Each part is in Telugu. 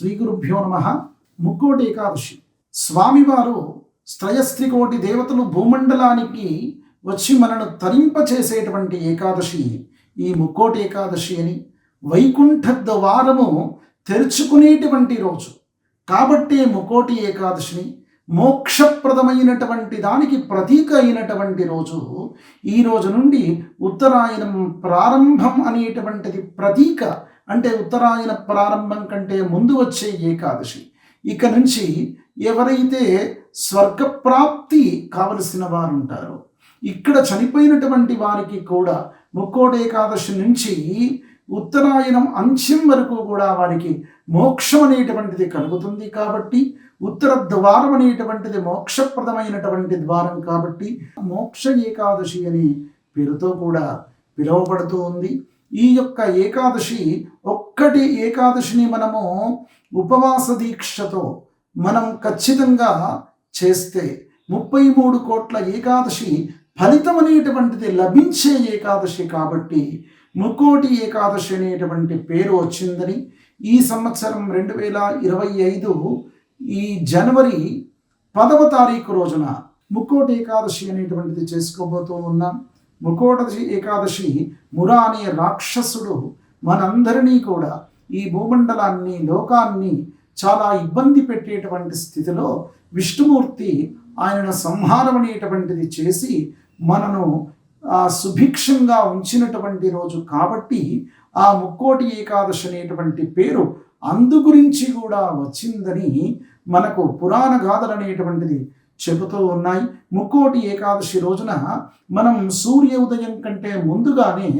శ్రీగురుభ్యో నమ. ముక్కోటి ఏకాదశి. స్వామివారు స్త్రయస్త్రికోటి దేవతలు భూమండలానికి వచ్చి మనను తరింపచేసేటువంటి ఏకాదశి ఈ ముక్కోటి ఏకాదశి అని వైకుంఠ ద్వారము తెరుచుకునేటువంటి రోజు. కాబట్టే ముక్కోటి ఏకాదశిని మోక్షప్రదమైనటువంటి దానికి ప్రతీక అయినటువంటి రోజు. ఈ రోజు నుండి ఉత్తరాయణం ప్రారంభం అనేటువంటిది ప్రతీక. అంటే ఉత్తరాయణ ప్రారంభం కంటే ముందు వచ్చే ఏకాదశి. ఇక నుంచి ఎవరైతే స్వర్గప్రాప్తి కావలసిన వారు ఉంటారో ఇక్కడ చనిపోయినటువంటి వారికి కూడా ముక్కోటి ఏకాదశి నుంచి ఉత్తరాయణం అంత్యం వరకు కూడా వారికి మోక్షం అనేటువంటిది కలుగుతుంది కాబట్టి ఉత్తర ద్వారం అనేటువంటిది మోక్షప్రదమైనటువంటి ద్వారం కాబట్టి మోక్ష ఏకాదశి అనే పేరుతో కూడా పిలువబడుతూ ఉంది. ఈ యొక్క ఏకాదశి ఒక్కటి ఏకాదశిని మనము ఉపవాస దీక్షతో మనం ఖచ్చితంగా చేస్తే ముప్పై మూడు కోట్ల ఏకాదశి ఫలితం అనేటువంటిది లభించే ఏకాదశి కాబట్టి ముక్కోటి ఏకాదశి అనేటువంటి పేరు వచ్చిందని ఈ సంవత్సరం రెండు వేల ఇరవై ఐదు ఈ జనవరి పదవ తారీఖు రోజున ముక్కోటి ఏకాదశి అనేటువంటిది చేసుకోబోతూ ఉన్నాం. ముకోటది ఏకాదశి మురా అనే రాక్షసుడు మనందరినీ కూడా ఈ భూమండలాన్ని లోకాన్ని చాలా ఇబ్బంది పెట్టేటువంటి స్థితిలో విష్ణుమూర్తి ఆయనను సంహారం అనేటువంటిది చేసి మనను సుభిక్షంగా ఉంచినటువంటి రోజు కాబట్టి ఆ ముక్కోటి ఏకాదశి అనేటువంటి పేరు అందు గురించి కూడా వచ్చిందని మనకు పురాణ గాథలు అనేటువంటిది చెబుతూ ఉన్నాయి. ముక్కోటి ఏకాదశి రోజున మనం సూర్య ఉదయం కంటే ముందుగానే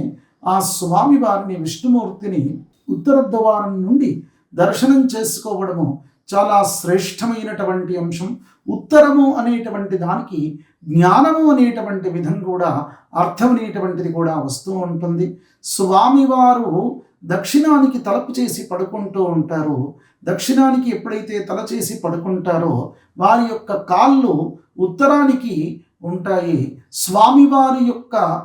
ఆ స్వామి వారిని విష్ణుమూర్తిని ఉత్తర ద్వారం నుండి దర్శనం చేసుకోవడము చాలా శ్రేష్టమైనటువంటి అంశం. ఉత్తరము అనేటువంటి దానికి జ్ఞానము అనేటువంటి విధం కూడా అర్థం అనేటువంటిది కూడా వస్తూ ఉంటుంది. స్వామివారు దక్షిణానికి తలపు చేసి పడుకుంటూ ఉంటారు. దక్షిణానికి ఎప్పుడైతే తల చేసి పడుకుంటారో వారి యొక్క కాళ్ళు ఉత్తరానికి ఉంటాయి. స్వామివారి యొక్క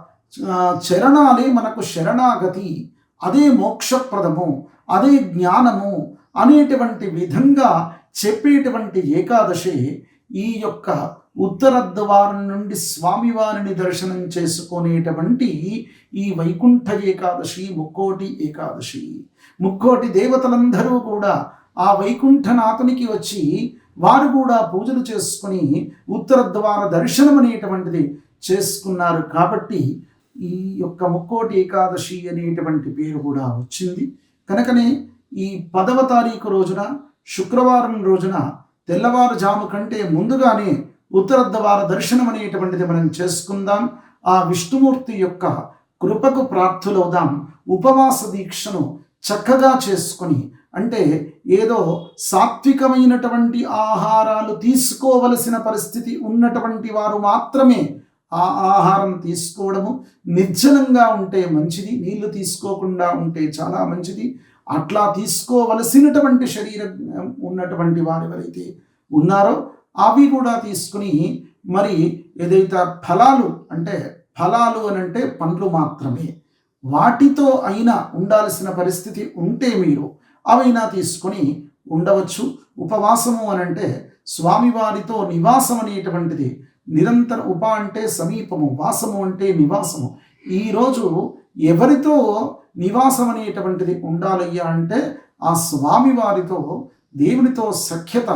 చరణాలే మనకు శరణాగతి. అదే మోక్షప్రదము. అదే జ్ఞానము. అనేటువంటి విధంగా చెప్పేటువంటి ఏకాదశి ఈ యొక్క ఉత్తర ద్వారం నుండి స్వామివారిని దర్శనం చేసుకునేటువంటి ఈ వైకుంఠ ఏకాదశి ముక్కోటి ఏకాదశి. ముక్కోటి దేవతలందరూ కూడా ఆ వైకుంఠనాథునికి వచ్చి వారు కూడా పూజలు చేసుకుని ఉత్తర ద్వార దర్శనం అనేటువంటిది చేసుకున్నారు కాబట్టి ఈ యొక్క ముక్కోటి ఏకాదశి అనేటువంటి పేరు కూడా వచ్చింది. కనుకనే ఈ పదవ తారీఖు రోజున శుక్రవారం రోజున తెల్లవారుజాము కంటే ముందుగానే ఉత్తరద్వార దర్శనం అనేటువంటిది మనం చేసుకుందాం. ఆ విష్ణుమూర్తి యొక్క కృపకు ప్రార్థులవుదాం. ఉపవాస దీక్షను చక్కగా చేసుకొని అంటే ఏదో సాత్వికమైనటువంటి ఆహారాలు తీసుకోవలసిన పరిస్థితి ఉన్నటువంటి వారు మాత్రమే ఆ ఆహారం తీసుకోవడము. నిర్జలంగా ఉంటే మంచిది నీళ్ళు తీసుకోకుండా ఉంటే చాలా మంచిది. అట్లా తీసుకోవలసినటువంటి శరీరం ఉన్నటువంటి వారు ఎవరైతే ఉన్నారో అవి కూడా తీసుకుని మరి ఏదైతే ఫలాలు అంటే ఫలాలు అని అంటే పండ్లు మాత్రమే వాటితో అయినా ఉండాల్సిన పరిస్థితి ఉంటే మీరు అవైనా తీసుకొని ఉండవచ్చు. ఉపవాసము అని అంటే స్వామివారితో నివాసం అనేటువంటిది నిరంతర ఉప అంటే సమీపము వాసము అంటే నివాసము. ఈరోజు ఎవరితో నివాసం అనేటువంటిది ఉండాలయ్యా అంటే ఆ స్వామి వారితో దేవునితో సఖ్యత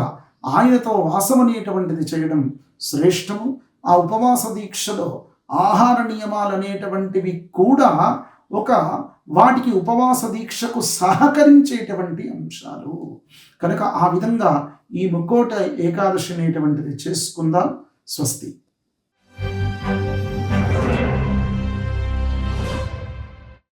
ఆయనతో వాసం అనేటువంటిది చేయడం శ్రేష్టము. ఆ ఉపవాస దీక్షలో ఆహార నియమాలు అనేటువంటివి కూడా ఒక వాటికి ఉపవాస దీక్షకు సహకరించేటువంటి అంశాలు. కనుక ఆ విధంగా ఈ ముక్కోట ఏకాదశి అనేటువంటిది చేసుకుందాం. స్వస్తి.